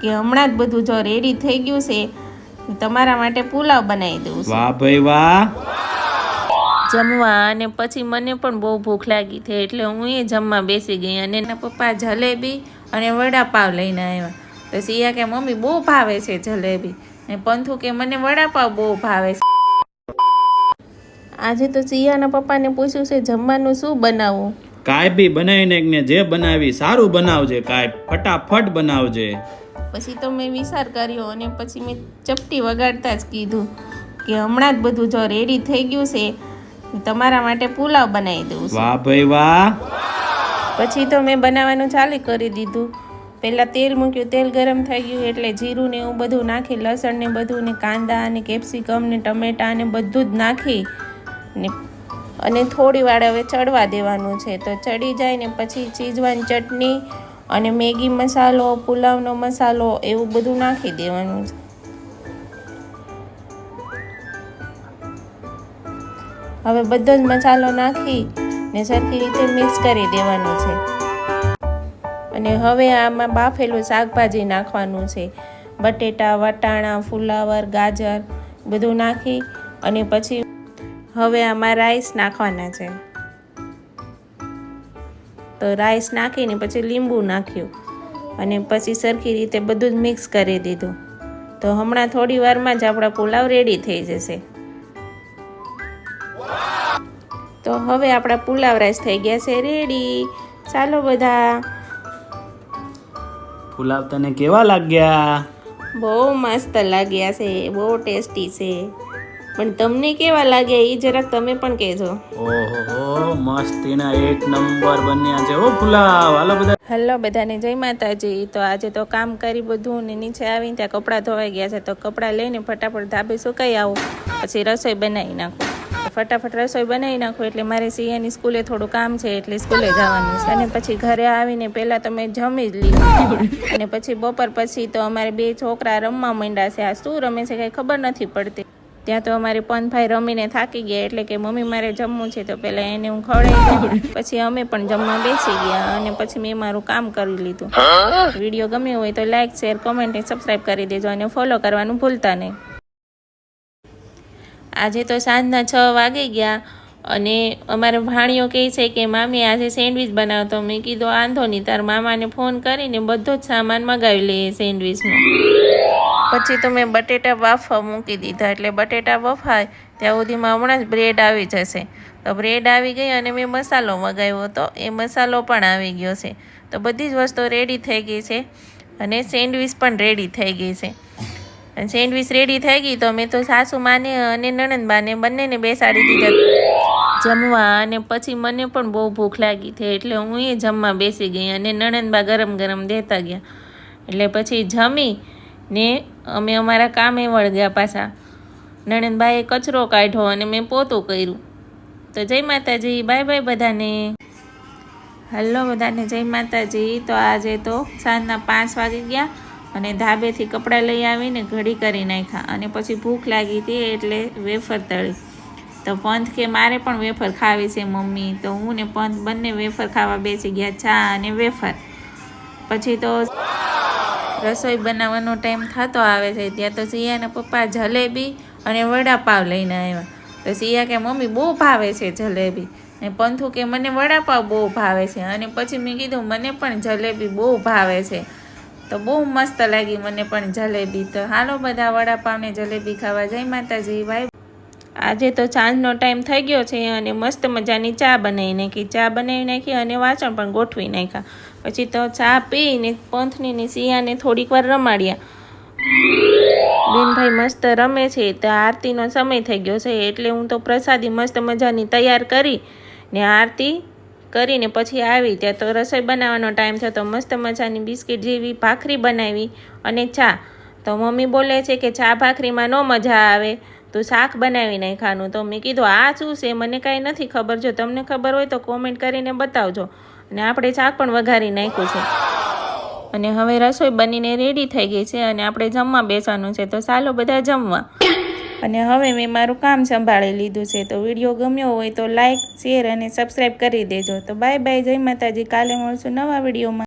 કે હમણાં જ બધું જો રેડી થઈ ગયું છે તમારા માટે પુલાવ બનાવી દઉં છું. વાહ ભાઈ વાહ. જમવા અને પછી મને પણ બહુ ભૂખ લાગી થઈ એટલે હું એ જમવા બેસી ગઈ અને એના પપ્પા જલેબી અને વડાપાવ લઈને આવ્યા. તો સિયા કે મમ્મી બહુ ભાવે છે જલેબી. ને પંથુ કે મને વડાપાવ બહુ ભાવે છે. આજે તો સિયાના પપ્પાને પૂછ્યું છે જમવાનું શું બનાવવું કાંઈ બી બનાવીને ને જે બનાવી સારું બનાવજે કાંઈ ફટાફટ બનાવજે. પછી તો મેં વિચાર કર્યો અને પછી મેં ચપટી વગાડતા જ કીધું કે હમણાં જ બધું જો રેડી થઈ ગયું છે તમારા માટે પુલાવ બનાવી દઉં વાહ ભાઈ વાહ. પછી તો મેં બનાવવાનું ચાલુ કરી દીધું. પહેલાં તેલ મૂક્યું તેલ ગરમ થઈ ગયું એટલે જીરું ને એવું બધું નાખી લસણ ને બધું ને કાંદા અને કેપ્સિકમ ને ટમેટા ને બધું જ નાખી ને અને થોડી વાર હવે ચડવા દેવાનું છે. તો ચડી જાય ને પછી ચીજવાની ચટણી અને મેગી મસાલો, પુલાવનો મસાલો એવું બધું નાખી દેવાનું છે. હવે બધો જ મસાલો નાખી ને સરખી રીતે મિક્સ કરી દેવાનું છે. અને હવે આમાં બાફેલું શાકભાજી નાખવાનું છે. બટેટા, વટાણા, ફુલાવર, ગાજર બધું નાખી અને પછી હવે આમાં રાઈસ નાખવાના છે. તો રાઈસ નાખીને પછી લીંબુ નાખ્યું. અને પછી સરખી રીતે બધું જ મિક્સ કરી દીધું. તો હમણાં થોડી વારમાં જ આપણા પુલાવ રેડી થઈ જશે. તો હવે આપણા પુલાવ રાઈસ થઈ ગયા છે રેડી ચાલો બધા. પુલાવ તને કેવા લાગ્યા? બહુ મસ્ત લાગ્યા છે બહુ ટેસ્ટી છે. પણ તમને કેવા લાગ્યા એ જરાક તમે પણ કહેજો. ઓહો મસ્તીના એક નંબર બન્યા છે. ઓ ફુલાવ હાલો બધા. હેલો બધાને જય માતાજી. તો આજે તો કામ કરી બધું ને નીચે આવીને ત્યાં કપડાં ધોવાઈ ગયા છે. તો કપડાં લઈને ફટાફટ ધાબે સુકાઈ આવું. પછી રસોઈ બનાવી નાખું. ફટાફટ રસોઈ બનાવી નાખું એટલે મારે સીયાની સ્કૂલે થોડું કામ છે એટલે સ્કૂલે જવાનું છે. અને પછી ઘરે આવીને પહેલાં તો મેં જમી જ લીધું. અને પછી બપોર પછી તો અમારે બે છોકરા રમવા માંડ્યા છે. આ શું રમે છે કંઈ ખબર નથી પડતી. ત્યાં તો અમારે પનભાઈ રમીને થાકી ગયા, એટલે કે મમ્મી મારે જમવું છે તો પહેલાં એને હું ખવડાવી પછી અમે પણ જમવા બેસી ગયા અને પછી મેં મારું કામ કરી લીધું. વીડિયો ગમ્યો હોય તો લાઈક શેર કોમેન્ટ અને સબસ્ક્રાઈબ કરી દેજો અને ફોલો કરવાનું ભૂલતા નહીં. આજે તો સાંજના છ વાગી ગયા અને અમારે ભાણીઓ કહે છે કે, મામી, આજે સેન્ડવિચ બનાવતો મેં કીધું વાંધો નહીં, તાર મામાને ફોન કરીને બધો જ સામાન મગાવી લઈએ સેન્ડવિચનો. પછી તો મેં બટેટા બાફવા મૂકી દીધા. એટલે બટેટા બફાય ત્યાં સુધીમાં હમણાં જ બ્રેડ આવી જશે. તો બ્રેડ આવી ગઈ અને મેં મસાલો મગાવ્યો હતો. એ મસાલો પણ આવી ગયો છે. તો બધી જ વસ્તુ રેડી થઈ ગઈ છે અને સેન્ડવિચ પણ રેડી થઈ ગઈ છે. અને સેન્ડવિચ રેડી થઈ ગઈ તો મેં તો સાસુ, માને અને નણંદબાને બંનેને બેસાડી દીધા. જમવા અને પછી મને પણ બહુ ભૂખ લાગી હતી એટલે હું એ જમવા બેસી ગઈ અને નણંદબા ગરમ ગરમ દેતા ગયા. એટલે પછી જમી ને અમે અમારા કામે વળગ્યા પાછા. નણંદબાએ કચરો કાઢ્યો અને મેં પોતું કર્યું. તો જય માતાજી, બાય બાય બધાને. હલો બધાને, જય માતાજી. તો આજે તો સાંજના પાંચ વાગી ગયા અને ધાબેથી કપડાં લઈ આવીને ઘડી કરી નાખ્યા અને પછી ભૂખ લાગી હતી એટલે વેફર તળી. તો પંથ કે મારે પણ વેફર ખાવી છે મમ્મી. તો હું ને પંથ બંને વેફર ખાવા બેસી ગયા, ચા અને વેફર. પછી તો રસોઈ બનાવવાનો ટાઈમ થતો આવે છે. ત્યાં તો સિયાના પપ્પા જલેબી અને વડાપાવ લઈને આવ્યા. તો સિયા કે, મમ્મી, બહુ ભાવે છે જલેબી. ને પંથુ કે, મને વડાપાવ બહુ ભાવે છે. અને પછી મેં કીધું, મને પણ જલેબી બહુ ભાવે છે. તો બહુ મસ્ત લાગી મને પણ જલેબી. તો હાલો બધા વડાપાવને જલેબી ખાવા. જય માતાજી. બાય આજે તો સાંજનો ટાઈમ થઈ ગયો છે અને મસ્ત મજાની ચા બનાવી નાખી. ચા બનાવી નાખી અને વાસણ પણ ગોઠવી નાખ્યા. પછી તો ચા પીને પંથની ને સિયાને થોડીક વાર રમાડ્યા. બેનભાઈ મસ્ત રમે છે. તો આરતીનો સમય થઈ ગયો છે. એટલે હું તો પ્રસાદી મસ્ત મજાની તૈયાર કરી ને આરતી કરીને પછી આવી. ત્યાં તો રસોઈ બનાવવાનો ટાઈમ થયો. તો મસ્ત મજાની બિસ્કિટ જેવી ભાખરી બનાવી અને ચા. તો મમ્મી બોલે છે કે ચા ભાખરીમાં ન મજા આવે. તો શાક બનાવી નાખવાનું તો મેં કીધું, આ શું છે? મને કાંઈ નથી ખબર. જો તમને ખબર હોય તો કોમેન્ટ કરીને બતાવજો. અને આપણે શાક પણ વઘારી નાખ્યું છે. અને હવે રસોઈ બનીને રેડી થઈ ગઈ છે અને આપણે જમવા બેસવાનું છે. તો ચાલો બધા જમવા. અને હવે મેં મારું કામ સંભાળી લીધું છે. તો વીડિયો ગમ્યો હોય તો લાઇક શેર અને સબસ્ક્રાઈબ કરી દેજો. તો બાય બાય જય માતાજી. કાલે મળશું નવા વિડીયોમાં.